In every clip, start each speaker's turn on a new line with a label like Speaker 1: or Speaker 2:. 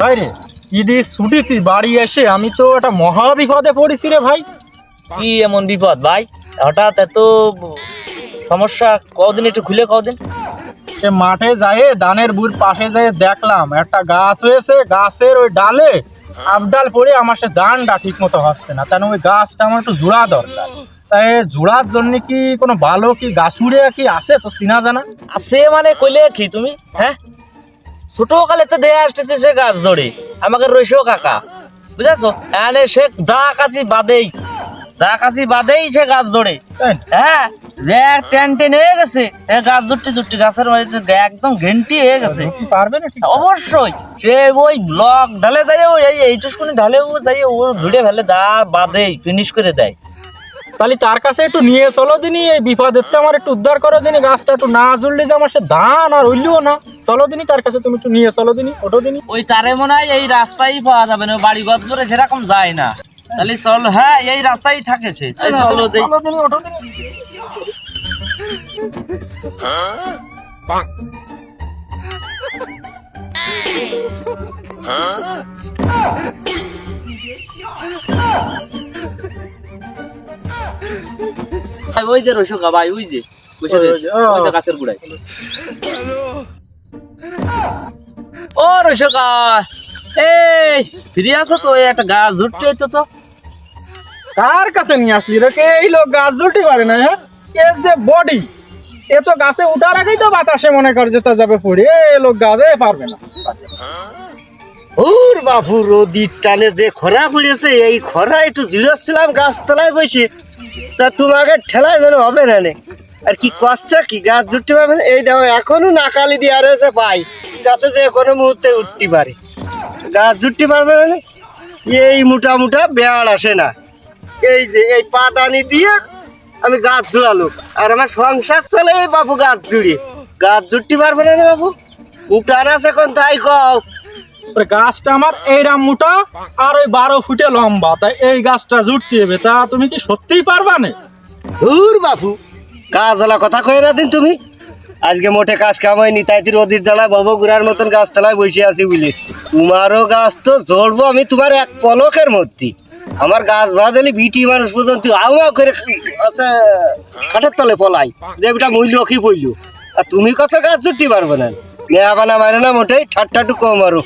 Speaker 1: ভাই রে ঈদের ছুটিতে বাড়ি এসে আমি তো একটা মহা বিপদে পড়েছি রে ভাই।
Speaker 2: কি এমন বিপদ ভাই? হঠাৎ এত সমস্যা কদিন একটু খুলে কদিন?
Speaker 1: সে মাঠে যায় ধানের বুর পাশে যায় দেখলাম একটা গাছ হয়েছে গাছের ওই ডালে আবডাল পড়ে আমার সে ধানটা ঠিক মতো হচ্ছে না। তাহলে ওই গাছটা আমার একটু জোড়া দরকার। তাই জোড়ার জন্য কি কোনো ভালো কি গাছুড়ে কি আছে তো চিনা জানা?
Speaker 2: আছে মানে কইলে কি তুমি? হ্যাঁ? ছোট কালে তো দেয়া আসতেছে সে গাছ জড়ে। আমাকে রইসো কাকা। বুঝাছো? এনে সে দা কাছি বাদেই দা কাছি বাদেই সে গাছ জড়ে। হ্যাঁ এক টেন টেন হয়ে গেছে এ গাছ জুটটি জুটটি গাছের বাড়িতে একদম ঘেন্টি হয়ে গেছে।
Speaker 1: পারবে না
Speaker 2: অবশ্যই। সে ওই ব্লক ঢালে যায় ওই এই- এইটুকুনি ঢালে ও যাই ও ঝুড়ে ফেলে দা বাদে ফিনিশ করে দেয়।
Speaker 1: তাহলে তার কাছে একটু নিয়ে চলো দিনই এই বিপদের তো আমার একটু উদ্ধার করো দিনই গাছটা একটু না জুড়লে যে আমার সে ধান আর হইলিও না। চলো দিনই তার কাছে তুমি একটু নিয়ে চলো দিনই ওটো দিনই
Speaker 2: ওই তারে মনে হয় এই রাস্তায় পাওয়া যাবে না বাড়ি গদ করে সেরকম যায় না। তাহলে চল হ্যাঁ এই রাস্তায় থাকে সে চলো
Speaker 1: দিনই ওটো দিনই
Speaker 2: ওই যে রসুকা ভাই ওই যে বসে রয়েছে,
Speaker 1: যে
Speaker 2: গাছের গুড়ায়। ও রসুকা এই ফিরে আসো তো একটা গাছ ধরতে হইতো তো।
Speaker 1: কার কাছে নিয়ে আসলি রে? কে এই লোক গাছ পারে না হ্যাঁ? কে যে বডি? এ তো গাছে উঠার আগেই তো বাতাসে মনে কর যেতে যাবে পড়ে। এ লোক গাছে পারবে না।
Speaker 3: ওর বাবু রোদির টানে যে খরা পড়েছে এই খরা একটু জিরোচ্ছিলাম গাছতলায় বসে। তা তোমাকে ঠেলায় যেন হবে না নে। আর কি করছে, কি গাছ জুটতে পারবে না? এই দেখো, এখনও নাকালি দিয়ে রয়েছে পাই। গাছে যে কোনো মুহূর্তে উঠতে পারে। গাছ জুটতে পারবে না? এই মোটা মোটা বেড় আসে না। এই যে, এই পাদানি দিয়ে আমি গাছ জুড়ালো। আর আমার সংসার চলে বাবু গাছ জুড়িয়ে গাছ জুটতে পারবে না বাবু উঠান আছে কোন তাই কও।
Speaker 1: গাছটা আমার এইরাম মোটা আর ওই বারো ফুটে লম্বা। তাই এই গাছটা জুটতে হবে। তা তুমি কি সত্যিই পারবা না?
Speaker 3: দূর বাপু, কাজ কথা কয়ে না দিন তুমি। আজকে মোটে কাজ কামাইনি তাই তুই রোদির জ্বালায় বাবু গুড়ার মতন গাছ তলায় বসে আছি বুঝলি। তোমারও গাছ তো জড়বো আমি তোমার এক পলকের মধ্যে। আমার গাছ বাঁধালি বিটি মানুষ পর্যন্ত আউয়া করে আচ্ছা খাটের তলে পলাই। যে বিটা মূল্য কি পইল আর তুমি কত গাছ জুটি পারবে না। মেয়া বানা মারে না মোটেই ঠাট্টাটু কম আরও।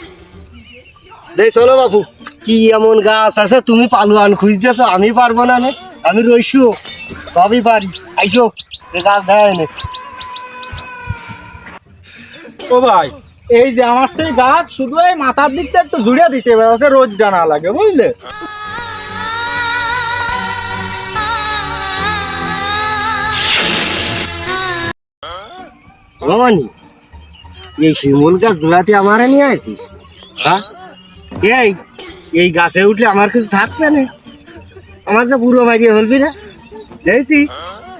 Speaker 3: দেই চলো বাপু। কি এমন গাছ আছে তুমি পালুয়ান খুঁজতেছ আমি পারব না আমি রইসু। সবই পারি। আইসো গাছ দেখায় নে
Speaker 1: ও ভাই এই যে আমার সেই গাছ শুধু এই মাথার দিকটা একটু জুড়ে দিতে হবে ওকে রোজ জানা লাগে বুঝলে?
Speaker 3: রমানি এই শিমুল গাছ জোড়াতে আমারে নিয়ে আসিস হ্যাঁ? এই এই গাছে উঠলে আমার কিছু থাকবে না। আমার তো বুড়ো মারিয়ে হলবি না? দেখছিস?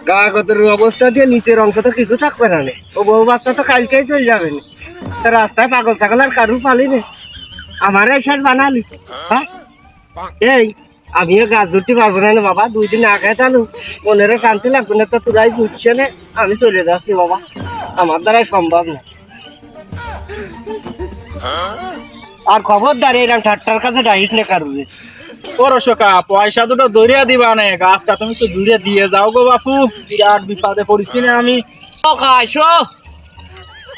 Speaker 3: গা কতর অবস্থা দিয়ে নিচের অংশ তো কিছু থাকবে না। ও বউ বাচ্চা তো কালকেই চলে যাবে না। তা রাস্তায় পাগল ছাগল আর কারু পালি নে। আমার শেষ বানালি। হ্যাঁ? এই, আমিও গাছ ধরতে পারব না বাবা, দুই দিন আগে তালু মনেরও শান্তি লাগবে না, তো তোরাই বুঝছে না, আমি চলে যাচ্ছি বাবা। আমার দ্বারা সম্ভব না। আর খবরদার এরকম ঠাট্টার কাছে ডাইস না কারুরে?
Speaker 1: ও রসকা পয়সা দুটো দরিয়া দিবা নে গাছটা তুমি তো দূরে দিয়ে যাও গো বাপু বিরাট বিপদে পড়েছি না আমি।
Speaker 2: আইসো।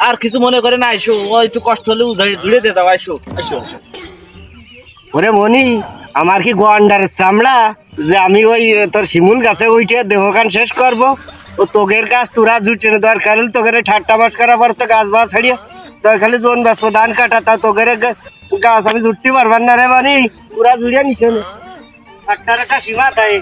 Speaker 2: আর কিছু মনে করে না আইসো ও একটু কষ্ট হলে উধারে দূরে দিয়ে দাও আইসো আইসো।
Speaker 3: ওরে মনি আমার কি গন্ডারের চামড়া? যে আমি ওই তোর শিমুল গাছে উঠে দেহখান শেষ করব। ও তোগের গাছ তোরা জুটছে না দরকার তোগের ঠাট্টা বাস করা পর তো গাছ বাস ছাড়িয়ে তোর খালি জোন বাঁচবো ধান কাটা তা তোগের গাছ আমি জুটতে পারবার না রে বানি। পুরা জুড়িয়ে নিছে না। ঠাট্টার একটা সীমা থাকে।